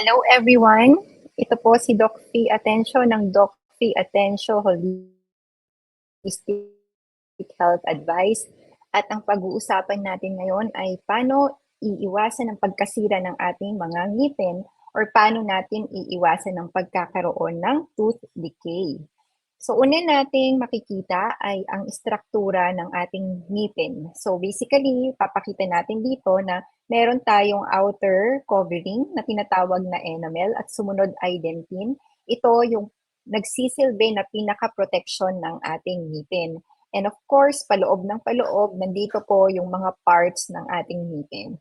Hello everyone! Ito po si Doc Fee Atencio ng Doc Fee Atencio Holistic Health Advice. At ang pag-uusapan natin ngayon ay paano iiwasan ang pagkasira ng ating mga ngipin or paano natin iiwasan ang pagkakaroon ng tooth decay. So una nating makikita ay ang istruktura ng ating ngipin. So basically, papakita natin dito na meron tayong outer covering na tinatawag na enamel at sumunod ay dentin. Ito yung nagsisilbi na pinaka-protection ng ating ngipin. And of course, paloob ng paloob, nandito po yung mga parts ng ating ngipin.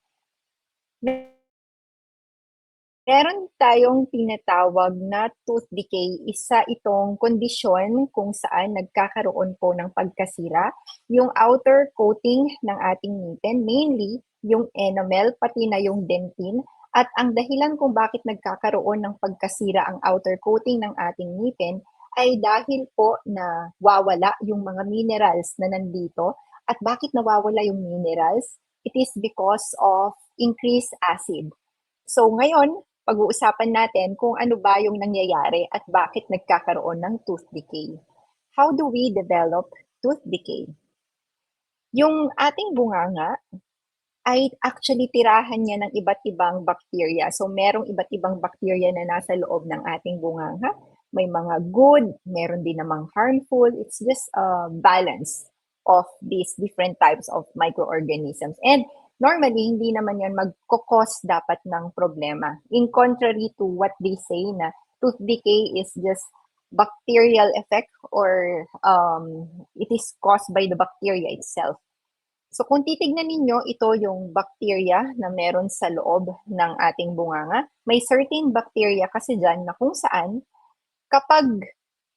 Meron tayong tinatawag na tooth decay. Isa itong kondisyon kung saan nagkakaroon po ng pagkasira. Yung outer coating ng ating ngipin, mainly yung enamel, pati na yung dentin. At ang dahilan kung bakit nagkakaroon ng pagkasira ang outer coating ng ating ngipin ay dahil po na wawala yung mga minerals na nandito. At bakit nawawala yung minerals? It is because of increased acid. So ngayon, pag-uusapan natin kung ano ba yung nangyayari at bakit nagkakaroon ng tooth decay. How do we develop tooth decay? Yung ating bunganga ay actually tirahan niya ng iba't ibang bacteria. So merong iba't ibang bacteria na nasa loob ng ating bunganga. May mga good, meron din namang harmful. It's just a balance of these different types of microorganisms. And normally, hindi naman yan magkukos dapat ng problema. In contrary to what they say na tooth decay is just bacterial effect or um, it is caused by the bacteria itself. So kung titignan ninyo, ito yung bacteria na meron sa loob ng ating bunganga. May certain bacteria kasi dyan na kung saan kapag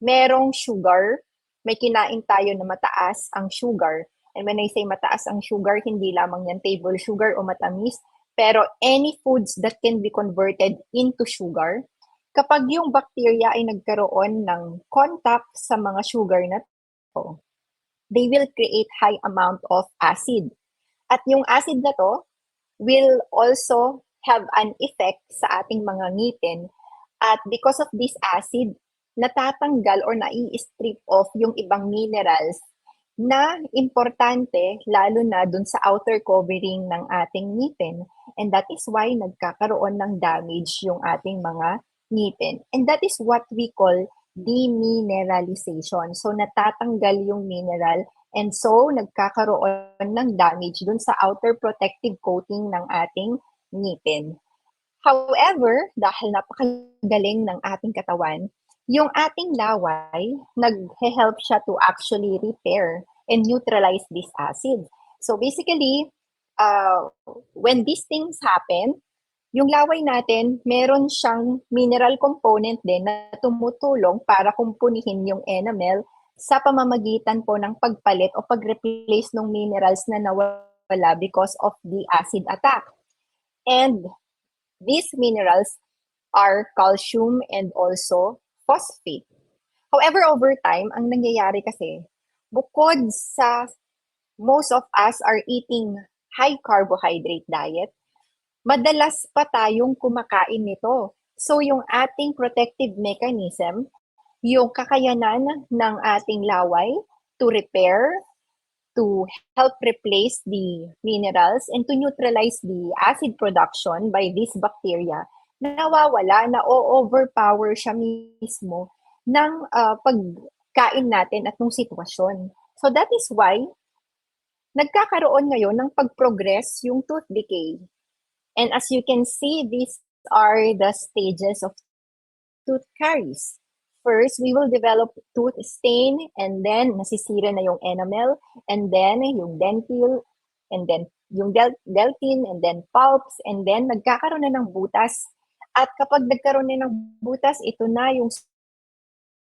merong sugar, may kinain tayo na mataas ang sugar, And when I say mataas ang sugar, hindi lamang yan table sugar o matamis, pero any foods that can be converted into sugar, kapag yung bacteria ay nagkaroon ng contact sa mga sugar na to, they will create high amount of acid. At yung acid na to will also have an effect sa ating mga ngipin. At because of this acid, natatanggal or nai-strip off yung ibang minerals na importante lalo na dun sa outer covering ng ating ngipin. And that is why nagkakaroon ng damage yung ating mga ngipin. And that is what we call demineralization. So natatanggal yung mineral and so nagkakaroon ng damage dun sa outer protective coating ng ating ngipin. However, dahil napakagaling ng ating katawan, yung ating laway, nag-help siya to actually repair and neutralize this acid. So basically, uh, when these things happen, yung laway natin, meron siyang mineral component din na tumutulong para kumpunihin yung enamel sa pamamagitan po ng pagpalit o pag-replace ng minerals na nawala because of the acid attack. And these minerals are calcium and also phosphate. However, over time, ang nangyayari kasi, bukod sa most of us are eating high carbohydrate diet, madalas pa tayong kumakain nito. So yung ating protective mechanism, yung kakayanan ng ating laway to repair, to help replace the minerals, and to neutralize the acid production by this bacteria, nawawala, na overpower siya mismo ng uh, pagkain natin at ng sitwasyon. So that is why nagkakaroon ngayon ng pag-progress yung tooth decay. And as you can see, these are the stages of tooth caries. First, we will develop tooth stain and then nasisira na yung enamel and then yung dentil and then yung del- deltin and then pulps and then nagkakaroon na ng butas at kapag nagkaroon na ng butas, ito na yung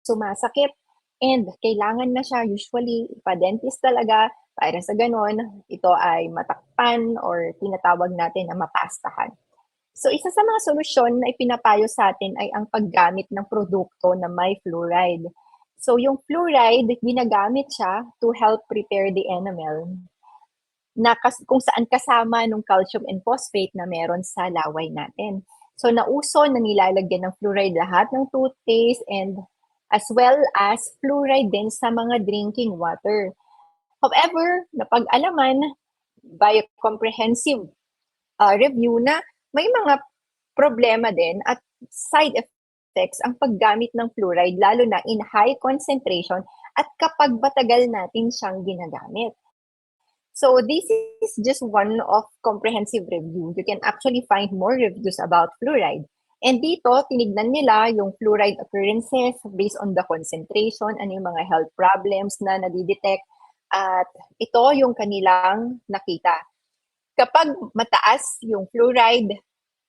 sumasakit. And kailangan na siya usually pa-dentist talaga para sa ganon, ito ay matakpan or tinatawag natin na mapastahan. So isa sa mga solusyon na ipinapayo sa atin ay ang paggamit ng produkto na may fluoride. So yung fluoride, ginagamit siya to help prepare the enamel na kas- kung saan kasama ng calcium and phosphate na meron sa laway natin. So nauso na nilalagyan ng fluoride lahat ng toothpaste and as well as fluoride din sa mga drinking water. However, napag-alaman by a comprehensive uh, review na may mga problema din at side effects ang paggamit ng fluoride lalo na in high concentration at kapag batagal natin siyang ginagamit. So this is just one of comprehensive review. You can actually find more reviews about fluoride. And dito, tinignan nila yung fluoride occurrences based on the concentration, ano yung mga health problems na nadidetect, at ito yung kanilang nakita. Kapag mataas yung fluoride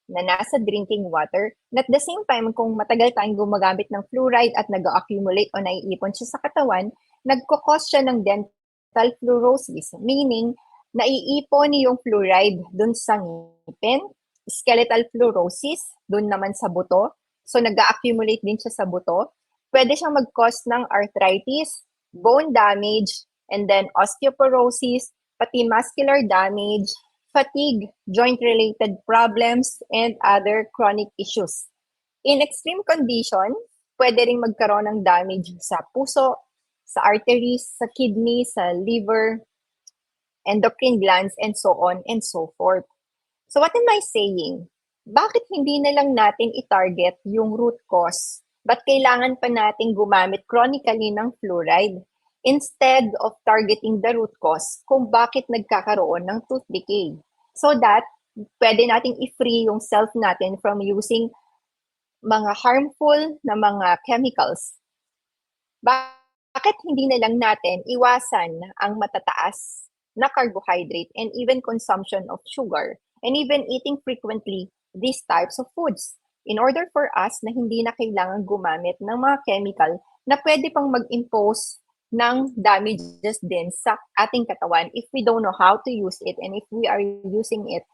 na nasa drinking water, at the same time, kung matagal tayong gumagamit ng fluoride at nag-accumulate o naiipon siya sa katawan, nagkukos siya ng dental fluorosis, meaning naiipon yung fluoride dun sa ngipin, skeletal fluorosis, dun naman sa buto. So, nag-accumulate din siya sa buto. Pwede siyang mag-cause ng arthritis, bone damage, and then osteoporosis, pati muscular damage, fatigue, joint-related problems, and other chronic issues. In extreme condition, pwede ring magkaroon ng damage sa puso, sa arteries, sa kidney, sa liver, endocrine glands, and so on and so forth. So what am I saying? Bakit hindi na lang natin i-target yung root cause? Ba't kailangan pa natin gumamit chronically ng fluoride instead of targeting the root cause kung bakit nagkakaroon ng tooth decay? So that pwede nating i-free yung self natin from using mga harmful na mga chemicals. Bakit hindi na lang natin iwasan ang matataas na carbohydrate and even consumption of sugar and even eating frequently these types of foods in order for us na hindi na kailangan gumamit ng mga chemical na pwede pang mag-impose ng damages din sa ating katawan if we don't know how to use it and if we are using it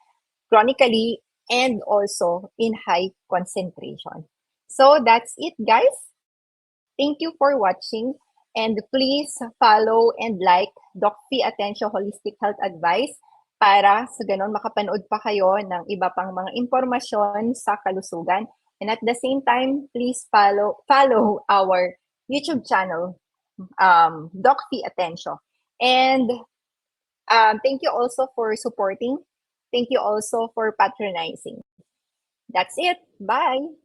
chronically and also in high concentration. So that's it guys. Thank you for watching and please follow and like Doc Fee Attention Holistic Health Advice para sa ganon makapanood pa kayo ng iba pang mga impormasyon sa kalusugan. And at the same time, please follow follow our YouTube channel, um, Doc Fee Attention. And um, thank you also for supporting. Thank you also for patronizing. That's it. Bye.